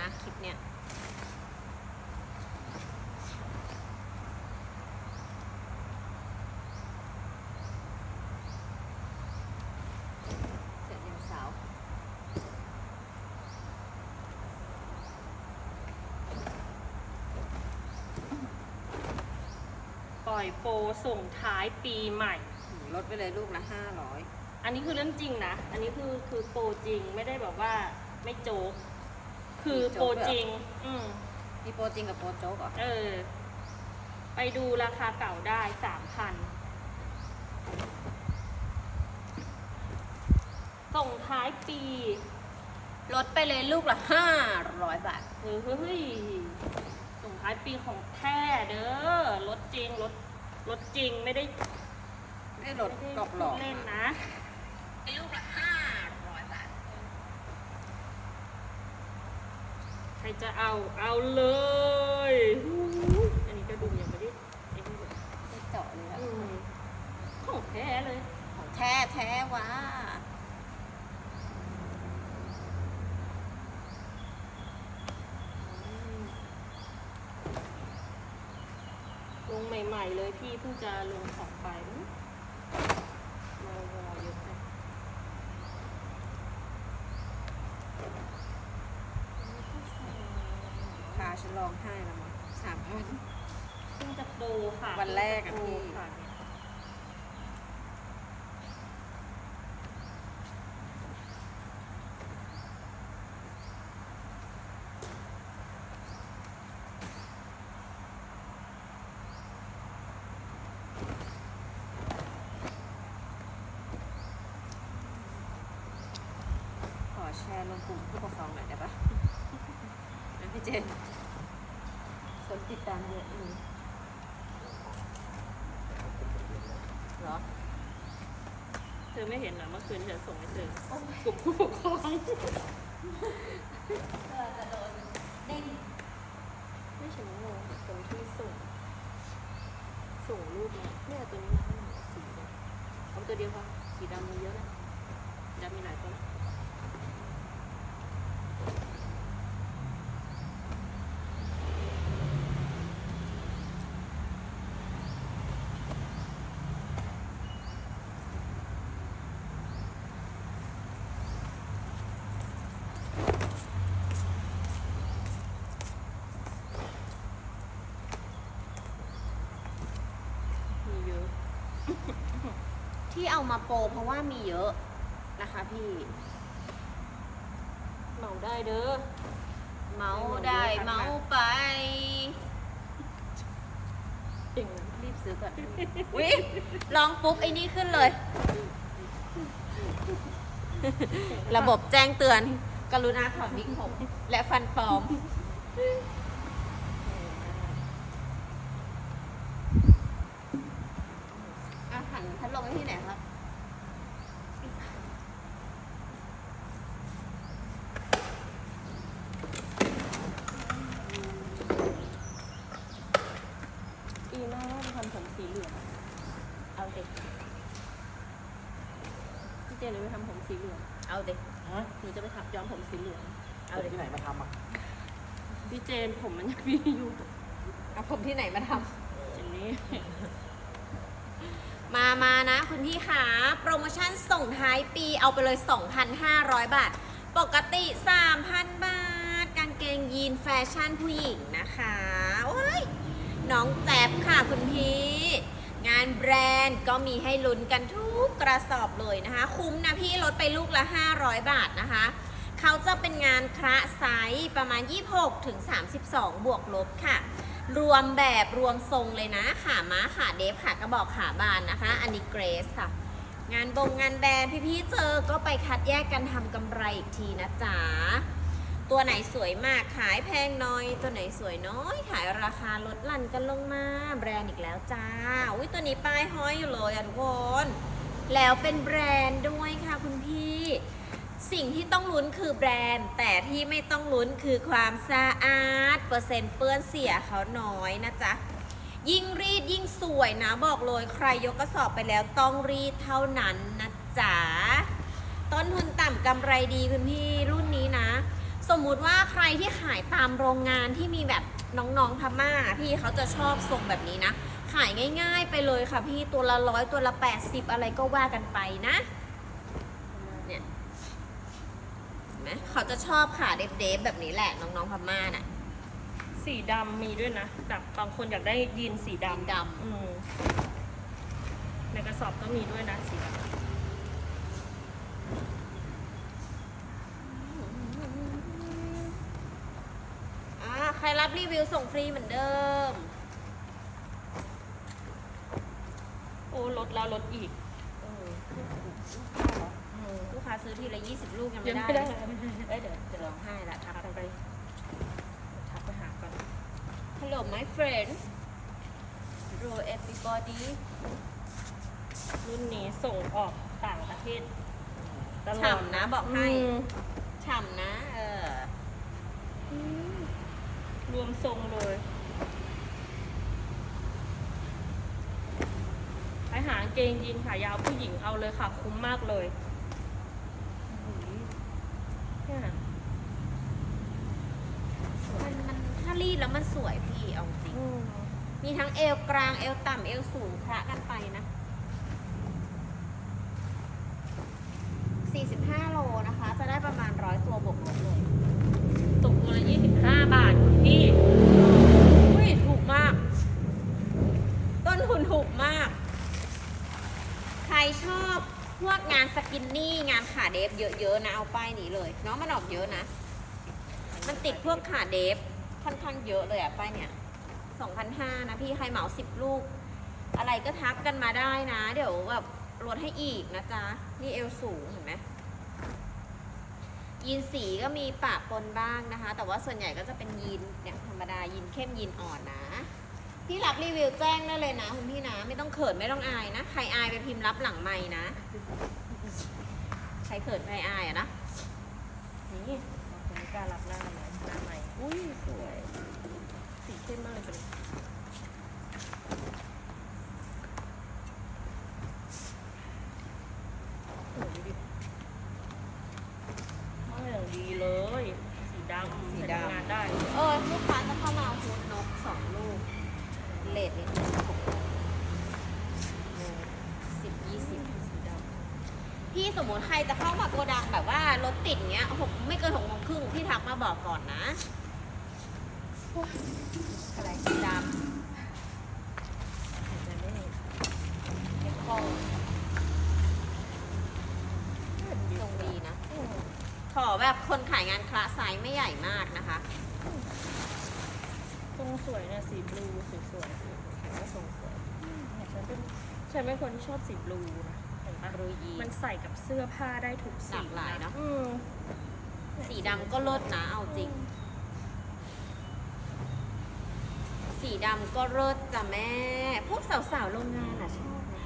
นะคลิปเนี้ยเสือเดียวสาวปล่อยโปรส่งท้ายปีใหม่ ลดไปเลยลูกละห้าร้อย อันนี้คือเรื่องจริงนะ อันนี้คือคือโปรจริงไม่ได้แบบว่าไม่โจ๊ก คือโปรจริง อืมมีโปรจริงกับโปรโจ๊กเหรอเออ ไปดูราคาเก่าได้สามพันส่งท้ายปี ลดไปเลยลูกละห้าร้อยบาท เฮ้ย ส่งท้ายปีของแท้เด้อรถจริงรถรถจริงไม่ได้ ไม่ลดไม่หลได้อกหลอกพูดเล่นนะลูกละห้าร้อยบาท ใค รจะเอาเอาเลยหูยอันนี้ก็ดูยังไม่ได้ไอ้นี่เลยไม่เจาะเลยอะอืมของแท้เลยของแท้แท้ว้าลงใหม่ ๆ เลยพี่เพิ่งจะลงของไปมาวอเยอะไป พา ฉันร้องไห้แล้วมั้งสามพัน เพิ่งจะโปรค่ะวันแรกอะพี่ ขอแชร์ลงกลุ่มผู้ปกครองหน่อยได้ปะนะพี่เจน คนติดตามเยอะอืมเหรอ เธอไม่เห็นเหรอเมื่อคืนเธอส่งให้เธอกลุ่มผู้ปกครองจะโดนเด้งไม่ใช่งงคนที่ส่ง ส่งรูปมาเนี่ยตัวนี้นะสีดำเอาตัวเดียวพอสีดำมีเยอะนะดำมีหลายตัวนะ เอามาโปรเพราะว่ามีเยอะนะคะพี่เหมาได้เด้อ เมาได้เมาไปเก่งนะรีบซื้อก่อนวิลองปุ๊บไอ้นี่ขึ้นเลย ระบบแจ้งเตือน กรุณาถอดวิกผมและฟันปลอม อาหารพัดลมไว้ที่ไหนครับ ปีหน้าว่าจะทำผมสีเหลืองเอาเด็กพี่เจนเลยไปทำผมสีเหลืองเอาดิฮะหนูจะไปทับย้อมผมสีเหลืองเอาดิที่ไหนมาทำอะพี่เจนผมมันยังมีอยู่เอาผมที่ไหนมาทเจนนี่ำมามานะ คุณพี่ขาโปรโมชั่นส่งท้ายปีเอาไปเลย 2,500 บาท ปกติ 3,000 บาท กางเกงยีนแฟชั่นผู้หญิงนะคะโอ้ยน้องแจ๊บค่ะคุณพี่ งานแบรนด์ก็มีให้ลุ้นกันทุกกระสอบเลยนะคะ คุ้มนะพี่ลดไปลูกละ 500 บาทนะคะ เขาจะเป็นงานคระไซส์ประมาณ 26ถึง32 บวกลบค่ะ รวมแบบรวมทรงเลยนะขาม้าขาเดฟขากระบอกขาบานนะคะ อันนี้เกรสค่ะ งานบงงานแบรนด์พี่ๆเจอก็ไปคัดแยกกันทำกำไรอีกทีนะจ๊ะ ตัวไหนสวยมากขายแพงน้อย ตัวไหนสวยน้อย ขายราคาลดหลั่นกันลงมาแบรนด์อีกแล้วจ้าอุ้ยตัวนี้ป้ายห้อยอยู่เลยอะทุกคนแล้วเป็นแบรนด์ด้วยค่ะคุณพี่ สิ่งที่ต้องลุ้นคือแบรนด์ แต่ที่ไม่ต้องลุ้นคือความสะอาด เปอร์เซ็นต์เปื้อนเสียเขาน้อยนะจ๊ะยิ่งรีดยิ่งสวยนะบอกเลยใครยกกระสอบไปแล้วต้องรีดเท่านั้นนะจ๊ะต้นทุนต่ำกำไรดีคุณพี่รุ่นนี้ สมมุติว่าใครที่ขายตามโรงงานที่มีแบบน้องๆพม่า พี่เขาจะชอบทรงแบบนี้นะ ขายง่ายๆไปเลยค่ะพี่ตัวละร้อยตัวละ 80 อะไรก็ว่ากันไปนะเนี่ยเห็นไหมเขาจะชอบขาเดฟๆแบบนี้แหละน้องๆพม่าน่ะ สีดำมีด้วยนะแบบบางคนอยากได้ยีนสีดำยีนดำ อืมในกระสอบก็มีด้วยนะสีดำ อ่าใครรับรี วิวส่งฟรีเหมือนเดิม โอ้ลดแล้วลดอีกเอออืมลูกค้าซื้อทีละ20ลูกยังยังไม่ได้ไม่ได้เอ้ยเดี๋ยวจะร้องไห้ละทักทักไปไปทักไปหาก่อน Hello my friend Hello everybody รุ่นนี้ส่งออกต่างประเทศตลอดฉ่ำนะบอกให้อืมฉ่ำนะ เออ รวมทรงเลย ไปหากางเกงยีนขายาวผู้หญิงเอาเลยค่ะ คุ้มมากเลยเนี่ยมันมันถ้ารีดแล้วมันสวยพี่เอาจริงอืมมีทั้งเอวกลางเอวต่ำเอวสูงคละกันไปนะ45โลนะคะ จะได้ประมาณร้อยตัวบวกลบเลย ตกตัวละยี่สิบห้าบาทคุณพี่อุ้ยถูกมาก ต้นทุนถูกมาก ใครชอบพว กินนี่งานขาเดฟเยอะๆนะเอาป้ายนี้เลยเนาะมันออกเยอะนะ มันติดพวกขาเดฟค่อนข้างเยอะเลยอะป้ายเนี่ย2,500นะพี่ใครเหมา 10 ลูก อะไรก็ทักกันมาได้นะ เดี๋ยวแบบลดให้อีกนะจ๊ะ นี่เอวสูงเห็นไหมยีนสีก็มีปะปนบ้างนะคะ แต่ว่าส่วนใหญ่ก็จะเป็นยีนเนี่ยธรรมดายีนเข้มยีนอ่อนนะ พี่รับรีวิวแจ้งได้เลยนะคุณพี่นะ ไม่ต้องเขินไม่ต้องอายนะ ใครอายไปพิมพ์รับหลังไม้นะ ใครเขินใครอายอะนะ นี่บางคนไม่กล้ารับหน้าไหมหน้าใหม่ อุ้ยสวย สีเข้มมากเลยเป็นโอ้ยดูดิไม่อย่างดีเลย สีดำ สีดำ ใส่ทำงานได้ เออลูกค้าจะเข้ามาเอาฮูดนกสองลูก เลทนิดนึงสิบยี่สิบ สีด พี่ สมมติใครจะเข้ามาโกดังแบบว่ารถติดเงี้ยหกไม่เกินหกโมงครึ่งพี่ทักมาบอกก่อนนะ อะไรสีดำำหายใจไม่ออกเอ็กโคทรงดีนะอขอแบบคนขายงานคลาสไซส์ไม่ใหญ่มากนะคะ ทรงสวยเนี่ยสีบลูสวยๆเห็นว่าทรงสวยเนี่ยฉันเป็นฉันเป็นคนที่ชอบสีบลูนะ เห็นปะบลูยีนมันใส่กับเสื้อผ้าได้ทุกสีหลากหลายเนอะ อืมสีดำก็เลิศนะเอาจริง สีดำก็เลิศจ้ะแม่ พวกสาวๆโรงงานอะชอบนะ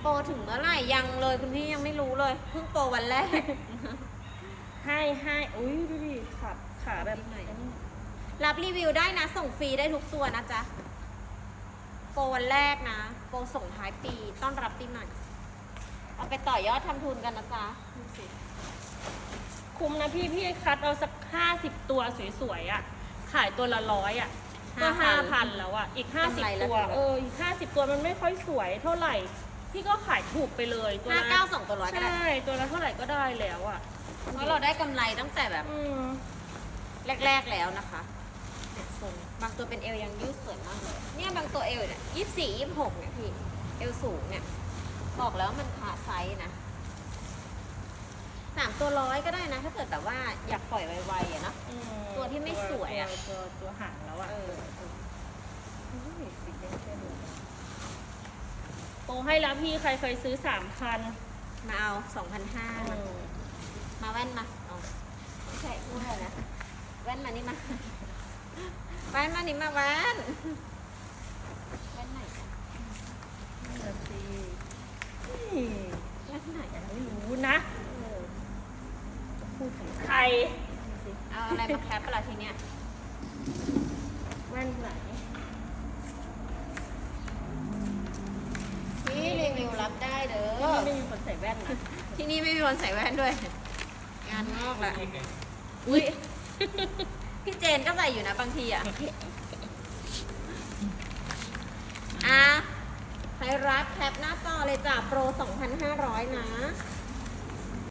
โปรถึงเมื่อไหร่ยังเลยคุณพี่ยังไม่รู้เลย เพิ่งโปรวันแรก ให้ให้อุ้ยดูดิขาขาแบบนิดหน่อยอันนี้รับรีวิวได้นะ ส่งฟรีได้ทุกตัวนะจ๊ะโปรวันแรกนะ โปรส่งท้ายปีต้อนรับปีใหม่ เอาไปต่อยอดทำทุนกันนะจ๊ะดูสิคุ้มนะพี่พี่คัดเอาสักห้าสิบตัวสวยๆอะ ขายตัวละร้อยอะ ก็ห้าพันแล้วอะ อีกห้าสิบตัว เอออีกห้าสิบตัวมันไม่ค่อยสวยเท่าไหร่ พี่ก็ขายถูกไปเลยตัวห้าละเก้าสองตัวร้อยก็ได้ใช่ตัวละเท่าไหร่ก็ได้แล้วอะเพราะเราได้กำไรตั้งแต่แบบอืม แรก ๆแล้วนะคะเนี่ยทรง บางตัวเป็นเอวยังยืดสวยมากเลย เนี่ยบางตัวเอวเนี่ยยี่สี่ยี่หกเนี่ยพี่ เอวสูงเนี่ย บอกแล้วมันขาไซส์นะสามตัวร้อยก็ได้นะ ถ้าเกิดแบบว่าอยากปล่อยไวๆอะเนาะอืมตัวที่ไม่สวยอะตัวตัวตัวหางแล้วอะเอออุ้ยสีแดงแค่ดูโปรให้แล้วพี่ใครเคยซื้อสามพันมาเอาสองพันห้ามามาแว่นมาเอาไม่ใช่ไม่ใช่นะ แว่นมานี่มา แว่นมานี่มาแว่นแว่นไหนอะนั่นน่ะสินี่แว่นไหนอะไม่รู้นะเออพูดถึงใคร เอาอะไรมาแคปเปล่าทีเนี้ยแว่นไหนพี่รีวิวรับได้เด้อ ไม่มีคนใส่แว่นนะที่นี่ไม่มีคนใส่แว่นด้วย งานงอกละอุ้ย พี่เจนก็ใส่อยู่นะบางทีอะอะใครรับแคปหน้าจอเลยจ้ะโปร 2,500 นะ